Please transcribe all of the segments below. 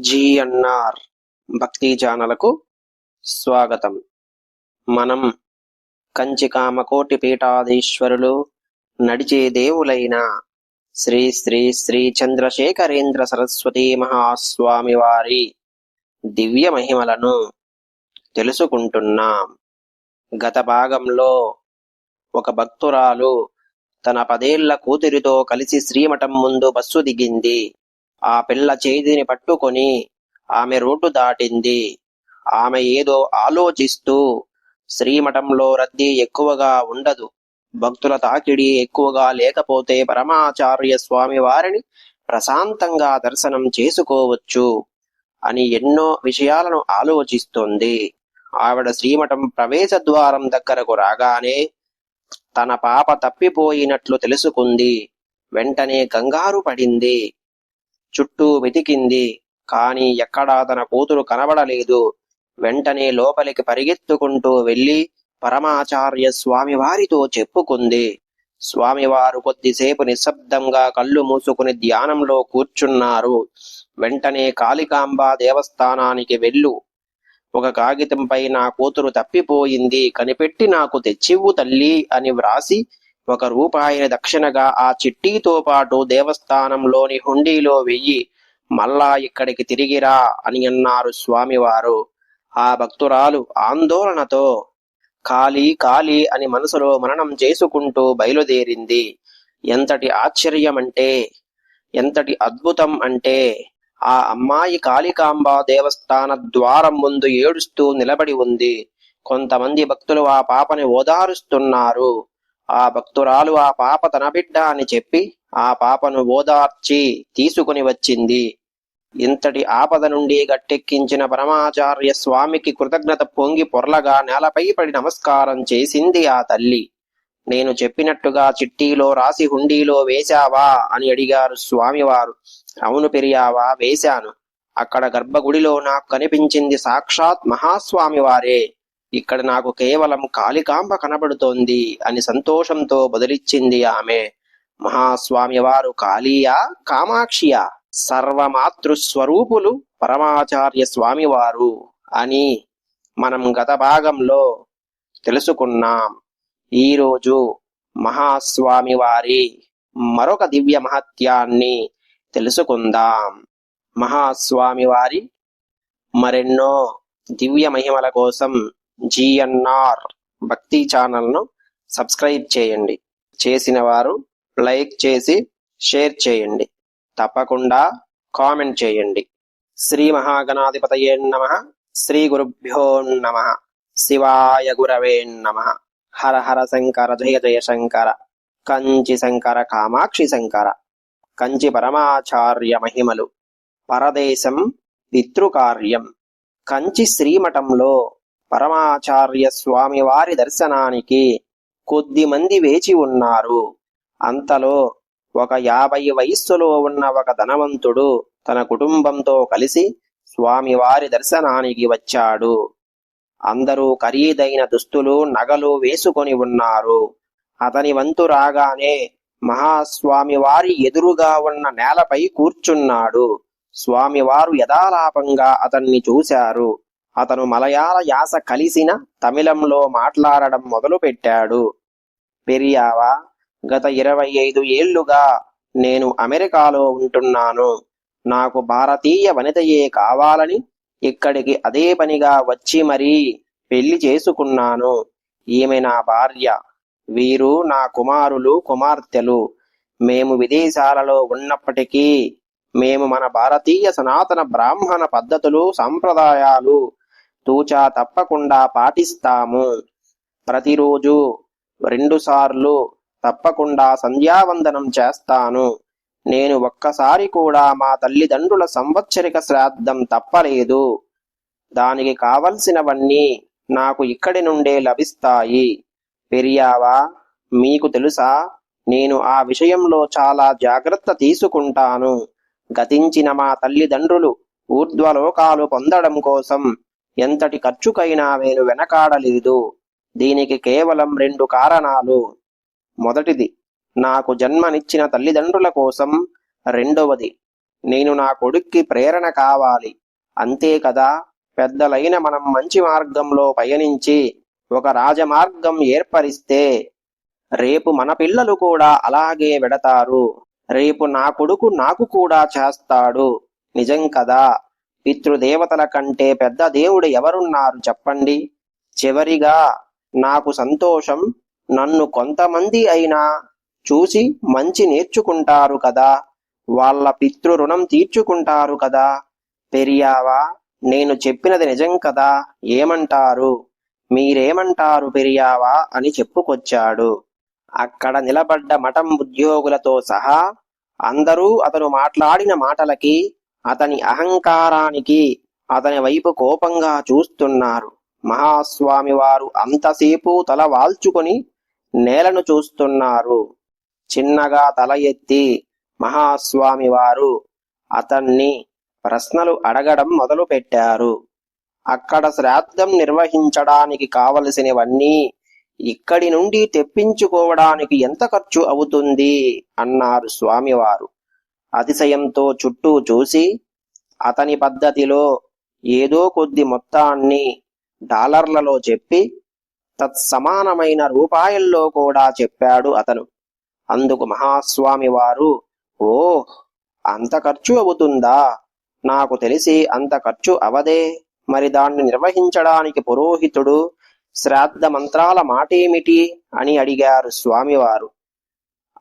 GNR భక్తి ఛానలకు స్వాగతం. మనం కంచికామకోటి పీఠాధీశ్వరులు నడిచే దేవులైన శ్రీ శ్రీ శ్రీ చంద్రశేఖరేంద్ర సరస్వతి మహాస్వామి వారి దివ్య మహిమలను తెలుసుకుంటున్నాం. గత భాగంలో ఒక భక్తురాలు తన పదేళ్ళ కూతురితో కలిసి శ్రీమఠం ముందు బస్సు దిగింది. ఆ పిల్ల చేతిని పట్టుకొని ఆమె రోడ్డు దాటింది. ఆమె ఏదో ఆలోచిస్తూ శ్రీమఠంలో రద్దీ ఎక్కువగా ఉండదు. భక్తుల తాకిడి ఎక్కువగా లేకపోతే పరమాచార్య స్వామి వారిని ప్రశాంతంగా దర్శనం చేసుకోవచ్చు అని ఎన్నో విషయాలను ఆలోచిస్తోంది. ఆవిడ శ్రీమఠం ప్రవేశ ద్వారం దగ్గరకు రాగానే తన పాప తప్పిపోయినట్లు తెలుసుకుంది. వెంటనే కంగారు పడింది. చుట్టూ వెతికింది. కాని ఎక్కడా తన కూతురు కనబడలేదు. వెంటనే లోపలికి పరిగెత్తుకుంటూ వెళ్ళి పరమాచార్య స్వామి వారితో చెప్పుకుంది. స్వామివారు కొద్దిసేపు నిశ్శబ్దంగా కళ్ళు మూసుకుని ధ్యానంలో కూర్చున్నారు. వెంటనే కాళికాంబ దేవస్థానానికి వెళ్ళు. ఒక కాగితంపై నా కూతురు తప్పిపోయింది. కనిపెట్టి నాకు తెచ్చివ్వు తల్లి అని వ్రాసి ఒక రూపాయిని దక్షిణగా ఆ చిట్టీతో పాటు దేవస్థానంలోని హుండీలో వెయ్యి. మళ్ళా ఇక్కడికి తిరిగిరా అని అన్నారు స్వామివారు. ఆ భక్తురాలు ఆందోళనతో ఖాళీ ఖాళీ అని మనసులో మననం చేసుకుంటూ బయలుదేరింది. ఎంతటి ఆశ్చర్యమంటే ఎంతటి అద్భుతం అంటే ఆ అమ్మాయి కాళికాంబ దేవస్థాన ద్వారం ముందు ఏడుస్తూ నిలబడి ఉంది. కొంతమంది భక్తులు ఆ పాపని ఓదారుస్తున్నారు. ఆ భక్తురాలు ఆ పాప తన బిడ్డ అని చెప్పి ఆ పాపను ఓదార్చి తీసుకుని వచ్చింది. ఇంతటి ఆపద నుండి గట్టెక్కించిన పరమాచార్య స్వామికి కృతజ్ఞత పొంగి పొర్లగా నేలపై పడి నమస్కారం చేసింది ఆ తల్లి. నేను చెప్పినట్టుగా చిట్టీలో రాసి హుండీలో వేశావా అని అడిగారు స్వామివారు. అవును పెరియావా వేశాను. అక్కడ గర్భగుడిలో నాకు కనిపించింది సాక్షాత్ మహాస్వామి వారే ఇక్కడ నాకు కేవలం కాళికాంబ కనబడుతోంది అని సంతోషంతో బదులిచ్చింది ఆమె. మహాస్వామి వారు కాళీయా కామాక్షియా సర్వమాతృస్వరూపులు పరమాచార్య స్వామివారు అని మనం గత భాగంలో తెలుసుకున్నాం. ఈరోజు మహాస్వామి వారి మరొక దివ్య మహత్యాన్ని తెలుసుకుందాం. మహాస్వామి వారి మరెన్నో దివ్య మహిమల కోసం జిఎన్ఆర్ భక్తి ఛానల్ను సబ్స్క్రైబ్ చేయండి. చేసిన వారు లైక్ చేసి షేర్ చేయండి. తప్పకుండా కామెంట్ చేయండి. శ్రీ మహాగణాధిపతయే నమ. శ్రీ గురుభ్యో నమ. శివాయ గురవే నమ. హర హర శంకర జయ జయ శంకర. కంచి శంకర కామాక్షి శంకర. కంచి పరమాచార్య మహిమలు. పరదేశం పితృకార్యం. కంచి శ్రీమఠంలో పరమాచార్య స్వామి వారి దర్శనానికి కొద్ది మంది వేచి ఉన్నారు. అంతలో ఒక యాభై వయస్సులో ఉన్న ఒక ధనవంతుడు తన కుటుంబంతో కలిసి స్వామివారి దర్శనానికి వచ్చాడు. అందరూ ఖరీదైన దుస్తులు నగలు వేసుకొని ఉన్నారు. అతని వంతు రాగానే మహాస్వామి వారి ఎదురుగా ఉన్న నేలపై కూర్చున్నాడు. స్వామివారు యథాలాపంగా అతన్ని చూశారు. అతను మలయాళ యాస కలిసిన తమిళంలో మాట్లాడడం మొదలుపెట్టాడు. పెరియావా గత ఇరవై ఐదు ఏళ్ళుగా నేను అమెరికాలో ఉంటున్నాను. నాకు భారతీయ వనితయే కావాలని ఇక్కడికి అదే పనిగా వచ్చి మరీ పెళ్ళి చేసుకున్నాను. ఈమె నా భార్య. వీరు నా కుమారులు కుమార్తెలు. మేము విదేశాలలో ఉన్నప్పటికీ మేము మన భారతీయ సనాతన బ్రాహ్మణ పద్ధతులు సంప్రదాయాలు తూచా తప్పకుండా పాటిస్తాము. ప్రతిరోజు రెండుసార్లు తప్పకుండా సంధ్యావందనం చేస్తాను. నేను ఒక్కసారి కూడా మా తల్లిదండ్రుల సంవత్సరిక శ్రాద్ధం తప్పలేదు. దానికి కావలసినవన్నీ నాకు ఇక్కడి నుండే లభిస్తాయి. పెరియావా మీకు తెలుసా? నేను ఆ విషయంలో చాలా జాగ్రత్త తీసుకుంటాను. గతించిన మా తల్లిదండ్రులు ఊర్ధ్వలోకాలు పొందడం కోసం ఎంతటి ఖర్చుకైనా నేను వెనకాడలేదు. దీనికి కేవలం రెండు కారణాలు. మొదటిది నాకు జన్మనిచ్చిన తల్లిదండ్రుల కోసం. రెండవది నేను నా కొడుక్కి ప్రేరణ కావాలి. అంతే కదా పెద్దలైన మనం మంచి మార్గంలో పయనించి ఒక రాజమార్గం ఏర్పరిస్తే రేపు మన పిల్లలు కూడా అలాగే వెడతారు. రేపు నా కొడుకు నాకు కూడా చేస్తాడు. నిజం కదా? పితృదేవతల కంటే పెద్ద దేవుడు ఎవరున్నారు చెప్పండి? చివరిగా నాకు సంతోషం నన్ను కొంతమంది అయినా చూసి మంచి నేర్చుకుంటారు కదా? వాళ్ళ పితృ రుణం తీర్చుకుంటారు కదా? పెరియావా నేను చెప్పినది నిజం కదా? ఏమంటారు? మీరేమంటారు పెరియావా అని చెప్పుకొచ్చాడు. అక్కడ నిలబడ్డ మఠం ఉద్యోగులతో సహా అందరూ అతను మాట్లాడిన మాటలకి అతని అహంకారానికి అతని వైపు కోపంగా చూస్తున్నారు. మహాస్వామి వారు అంతసేపు తల వాల్చుకొని నేలను చూస్తున్నారు. చిన్నగా తల ఎత్తి మహాస్వామి వారు అతన్ని ప్రశ్నలు అడగడం మొదలు పెట్టారు అక్కడ శ్రాద్ధం నిర్వహించడానికి కావలసినవన్నీ ఇక్కడి నుండి తెప్పించుకోవడానికి ఎంత ఖర్చు అవుతుంది? అన్నారు స్వామివారు. అతిశయంతో చుట్టూ చూసి అతని పద్ధతిలో ఏదో కొద్ది మొత్తాన్ని డాలర్లలో చెప్పి తత్సమానమైన రూపాయల్లో కూడా చెప్పాడు అతను. అందుకు మహాస్వామి వారు ఓ అంత ఖర్చు అవుతుందా? నాకు తెలిసి అంత ఖర్చు అవదే. మరి దాన్ని నిర్వహించడానికి పురోహితుడు శ్రాద్ధ మంత్రాల మాటేమిటి? అని అడిగారు స్వామివారు.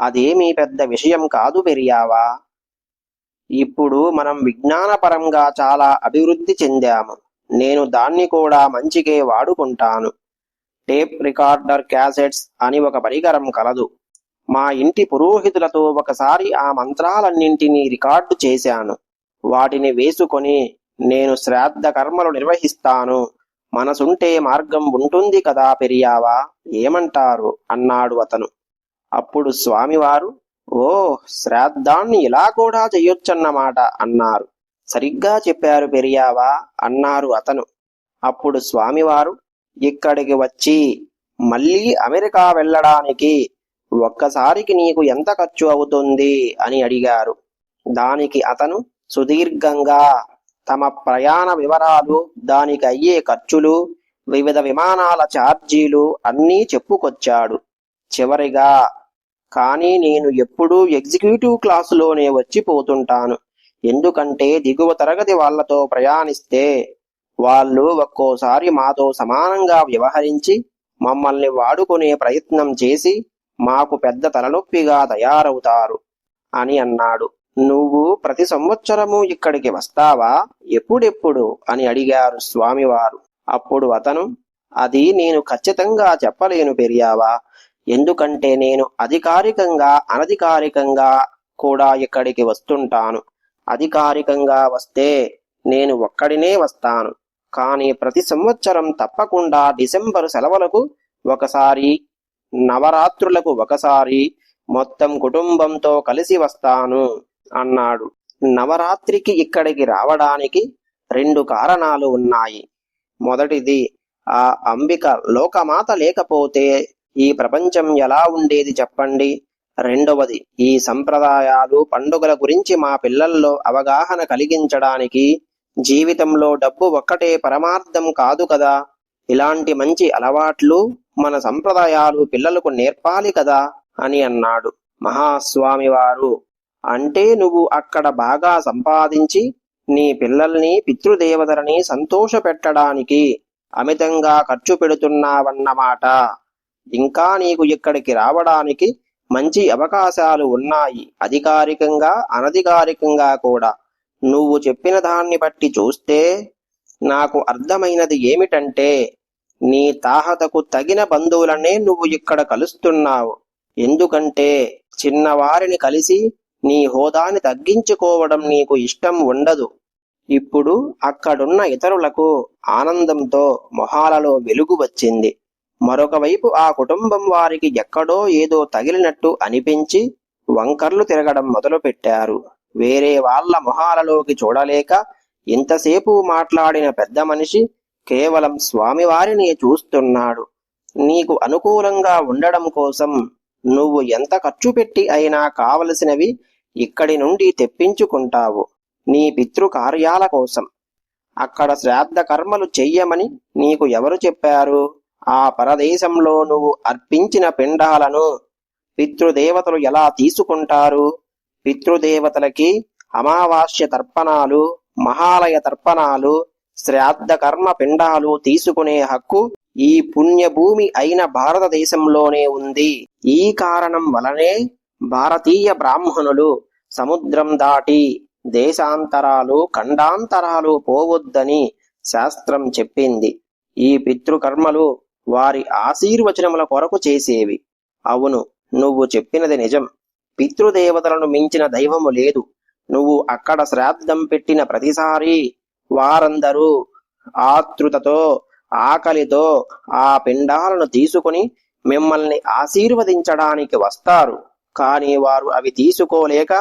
అదేమీ పెద్ద విషయం కాదు పెరియావా? ఇప్పుడు మనం విజ్ఞానపరంగా చాలా అభివృద్ధి చెందాము. నేను దాన్ని కూడా మంచికే వాడుకుంటాను. టేప్ రికార్డర్ క్యాసెట్స్ అని ఒక పరికరం కలదు. మా ఇంటి పురోహితులతో ఒకసారి ఆ మంత్రాలన్నింటినీ రికార్డు చేశాను. వాటిని వేసుకొని నేను శ్రాద్ధ కర్మలు నిర్వహిస్తాను. మనసుంటే మార్గం ఉంటుంది కదా పెరియావా? ఏమంటారు? అన్నాడు అతను. అప్పుడు స్వామివారు ఓ శ్రాద్ధాన్ని ఇలా కూడా చెయ్యొచ్చన్నమాట అన్నారు. సరిగ్గా చెప్పారు పెరియావా? అన్నారు అతను. అప్పుడు స్వామివారు ఇక్కడికి వచ్చి మళ్ళీ అమెరికా వెళ్ళడానికి ఒక్కసారికి నీకు ఎంత ఖర్చు అవుతుంది? అని అడిగారు. దానికి అతను సుదీర్ఘంగా తమ ప్రయాణ వివరాలు దానికి అయ్యే ఖర్చులు వివిధ విమానాల ఛార్జీలు అన్నీ చెప్పుకొచ్చాడు. చివరిగా కానీ నేను ఎప్పుడూ ఎగ్జిక్యూటివ్ క్లాసులోనే వచ్చి పోతుంటాను. ఎందుకంటే దిగువ తరగతి వాళ్ళతో ప్రయాణిస్తే వాళ్ళు ఒక్కోసారి మాతో సమానంగా వ్యవహరించి మమ్మల్ని వాడుకునే ప్రయత్నం చేసి మాకు పెద్ద తలనొప్పిగా తయారవుతారు అని అన్నాడు. నువ్వు ప్రతి సంవత్సరము ఇక్కడికి వస్తావా? ఎప్పుడెప్పుడు? అని అడిగారు స్వామివారు. అప్పుడు అతను అది నేను ఖచ్చితంగా చెప్పలేను పెరియావా? ఎందుకంటే నేను అధికారికంగా అనధికారికంగా కూడా ఇక్కడికి వస్తుంటాను. అధికారికంగా వస్తే నేను ఒక్కడినే వస్తాను. కానీ ప్రతి సంవత్సరం తప్పకుండా డిసెంబరు సెలవులకు ఒకసారి నవరాత్రులకు ఒకసారి మొత్తం కుటుంబంతో కలిసి వస్తాను అన్నాడు. నవరాత్రికి ఇక్కడికి రావడానికి రెండు కారణాలు ఉన్నాయి. మొదటిది ఆ అంబిక లోకమాత లేకపోతే ఈ ప్రపంచం ఎలా ఉండేది చెప్పండి? రెండవది ఈ సంప్రదాయాలు పండుగల గురించి మా పిల్లల్లో అవగాహన కలిగించడానికి జీవితంలో డబ్బు ఒక్కటే పరమార్థం కాదు కదా? ఇలాంటి మంచి అలవాట్లు మన సంప్రదాయాలు పిల్లలకు నేర్పాలి కదా? అని అన్నాడు మహాస్వామి వారు అంటే నువ్వు అక్కడ బాగా సంపాదించి నీ పిల్లల్ని పితృదేవతలని సంతోషపెట్టడానికి అమితంగా ఖర్చు పెడుతున్నావన్నమాట. ఇంకా నీకు ఇక్కడికి రావడానికి మంచి అవకాశాలు ఉన్నాయి. అధికారికంగా అనధికారికంగా కూడా. నువ్వు చెప్పిన దాన్ని బట్టి చూస్తే నాకు అర్థమైనది ఏమిటంటే నీ తాహతకు తగిన బంధువులనే నువ్వు ఇక్కడ కలుస్తున్నావు. ఎందుకంటే చిన్నవారిని కలిసి నీ హోదాని తగ్గించుకోవడం నీకు ఇష్టం ఉండదు. ఇప్పుడు అక్కడున్న ఇతరులకు ఆనందంతో మొహాలలో వెలుగు వచ్చింది. మరొక వైపు ఆ కుటుంబం వారికి ఎక్కడో ఏదో తగిలినట్టు అనిపించి వంకర్లు తిరగడం మొదలుపెట్టారు. వేరే వాళ్ళ మొహాలలోకి చూడలేక ఇంతసేపు మాట్లాడిన పెద్ద మనిషి కేవలం స్వామివారిని చూస్తున్నాడు. నీకు అనుకూలంగా ఉండడం కోసం నువ్వు ఎంత ఖర్చు పెట్టి అయినా కావలసినవి ఇక్కడి నుండి తెప్పించుకుంటావు. నీ పితృ కార్యాల కోసం. అక్కడ శ్రాద్ధ కర్మలు చెయ్యమని నీకు ఎవరు చెప్పారు? ఆ పరదేశంలో నువ్వు అర్పించిన పిండాలను పితృదేవతలు ఎలా తీసుకుంటారు? పితృదేవతలకి అమావాస్య తర్పణాలు మహాలయ తర్పణాలు శ్రాద్ధ కర్మ పిండాలు తీసుకునే హక్కు ఈ పుణ్యభూమి అయిన భారతదేశంలోనే ఉంది. ఈ కారణం వలనే భారతీయ బ్రాహ్మణులు సముద్రం దాటి దేశాంతరాలు ఖండాంతరాలు పోవద్దని శాస్త్రం చెప్పింది. ఈ పితృకర్మలు వారి ఆశీర్వచనముల కొరకు చేసేవి. అవును నువ్వు చెప్పినది నిజం. పితృదేవతలను మించిన దైవము లేదు. నువ్వు అక్కడ శ్రాద్ధం పెట్టిన ప్రతిసారి వారందరూ ఆతృతతో ఆకలితో ఆ పిండాలను తీసుకుని మిమ్మల్ని ఆశీర్వదించడానికి వస్తారు. కాని వారు అవి తీసుకోలేక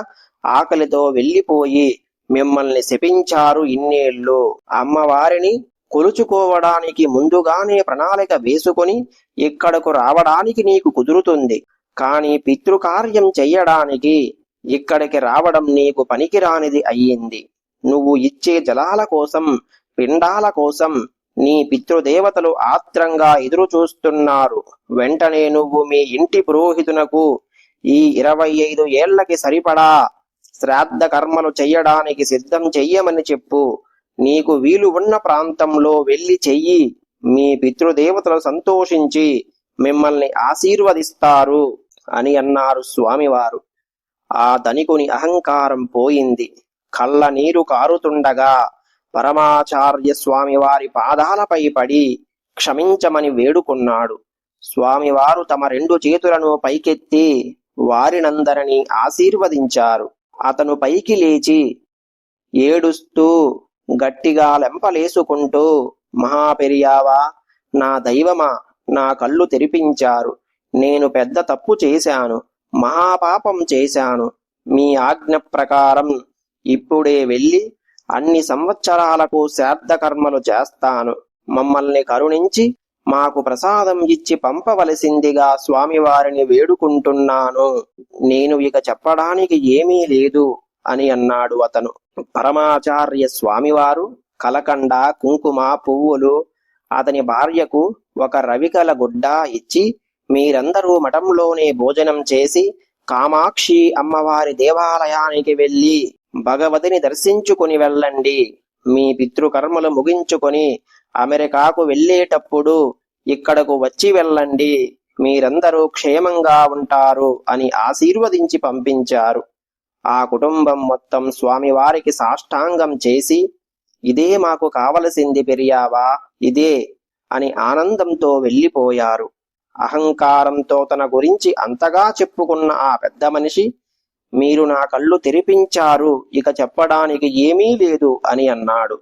ఆకలితో వెళ్ళిపోయి మిమ్మల్ని శపించారు ఇన్నేళ్ళు. అమ్మవారిని కొలుచుకోవడానికి ముందుగానే ప్రణాళిక వేసుకొని ఇక్కడకు రావడానికి నీకు కుదురుతుంది. కాని పితృకార్యం చెయ్యడానికి ఇక్కడికి రావడం నీకు పనికిరానిది అయ్యింది. నువ్వు ఇచ్చే జలాల కోసం పిండాల కోసం నీ పితృదేవతలు ఆత్రంగా ఎదురు చూస్తున్నారు వెంటనే నువ్వు మీ ఇంటి పురోహితునకు ఈ ఇరవై ఐదు ఏళ్ళకి సరిపడా శ్రాద్ధ కర్మలు చెయ్యడానికి సిద్ధం చెయ్యమని చెప్పు. నీకు వీలు ఉన్న ప్రాంతంలో వెళ్ళి చెయ్యి. మీ పితృదేవతలు సంతోషించి మిమ్మల్ని ఆశీర్వదిస్తారు అని అన్నారు స్వామివారు. ఆ ధనికుని అహంకారం పోయింది. కళ్ళ నీరు కారుతుండగా పరమాచార్య స్వామివారి పాదాలపై పడి క్షమించమని వేడుకున్నాడు. స్వామివారు తమ రెండు చేతులను పైకెత్తి వారినందరినీ ఆశీర్వదించారు. అతను పైకి లేచి ఏడుస్తూ గట్టిగా లెంపలేసుకుంటూ మహాపెరియావా నా దైవమా నా కళ్ళు తెరిపించారు. నేను పెద్ద తప్పు చేశాను మహాపాపం చేశాను. మీ ఆజ్ఞ ప్రకారం ఇప్పుడే వెళ్ళి అన్ని సంవత్సరాలకు శ్రాద్ధ కర్మలు చేస్తాను. మమ్మల్ని కరుణించి మాకు ప్రసాదం ఇచ్చి పంపవలసిందిగా స్వామివారిని వేడుకుంటున్నాను. నేను ఇక చెప్పడానికి ఏమీ లేదు. అని అన్నాడు అతను. పరమాచార్య స్వామివారు కలకండ కుంకుమ పువ్వులు అతని భార్యకు ఒక రవికల గుడ్డ ఇచ్చి మీరందరూ మఠంలోనే భోజనం చేసి కామాక్షి అమ్మవారి దేవాలయానికి వెళ్ళి భగవతిని దర్శించుకుని వెళ్ళండి. మీ పితృకర్మలు ముగించుకొని అమెరికాకు వెళ్ళేటప్పుడు ఇక్కడకు వచ్చి వెళ్ళండి. మీరందరూ క్షేమంగా ఉంటారు అని ఆశీర్వదించి పంపించారు. ఆ కుటుంబం మొత్తం స్వామివారికి సాష్టాంగం చేసి ఇదే మాకు కావలసింది పెరియావా ఇదే అని ఆనందంతో వెళ్ళిపోయారు. అహంకారంతో తన గురించి అంతగా చెప్పుకున్న ఆ పెద్ద మనిషి మీరు నా కళ్ళు తెరిపించారు ఇక చెప్పడానికి ఏమీ లేదు అని అన్నాడు.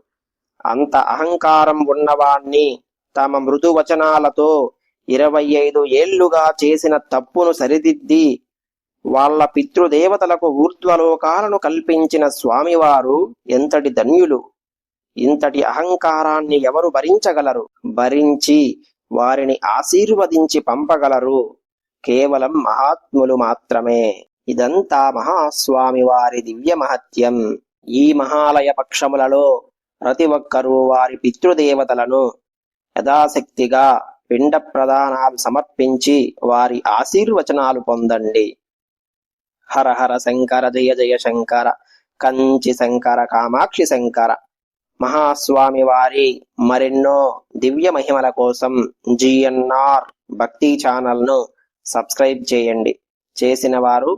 అంత అహంకారం ఉన్నవాణ్ణి తమ మృదువచనాలతో ఇరవై ఐదు ఏళ్ళుగా చేసిన తప్పును సరిదిద్ది వాళ్ళ పితృదేవతలకు ఊర్ధ్వలోకాలను కల్పించిన స్వామివారు ఎంతటి ధన్యులు. ఇంతటి అహంకారాన్ని ఎవరు భరించగలరు? భరించి వారిని ఆశీర్వదించి పంపగలరు. కేవలం మహాత్ములు మాత్రమే. ఇదంతా మహాస్వామి వారి దివ్య మహత్యం ఈ మహాలయ పక్షములలో ప్రతి ఒక్కరూ వారి పితృదేవతలను యథాశక్తిగా పిండ ప్రదానాలు సమర్పించి వారి ఆశీర్వచనాలు పొందండి. హర హర శంకర జయ జయ శంకర కంచి శంకర కామాక్షి శంకర. మహాస్వామి వారి మరెన్నో దివ్య మహిమల కోసం జిఎన్ఆర్ భక్తి ఛానల్ను సబ్స్క్రైబ్ చేయండి. చేసిన వారు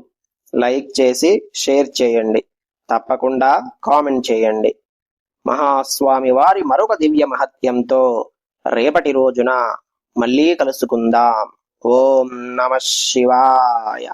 లైక్ చేసి షేర్ చేయండి. తప్పకుండా కామెంట్ చేయండి. మహాస్వామి వారి మరొక దివ్య మహత్యంతో రేపటి రోజున మళ్ళీ కలుసుకుందాం. ఓం నమ శివాయ.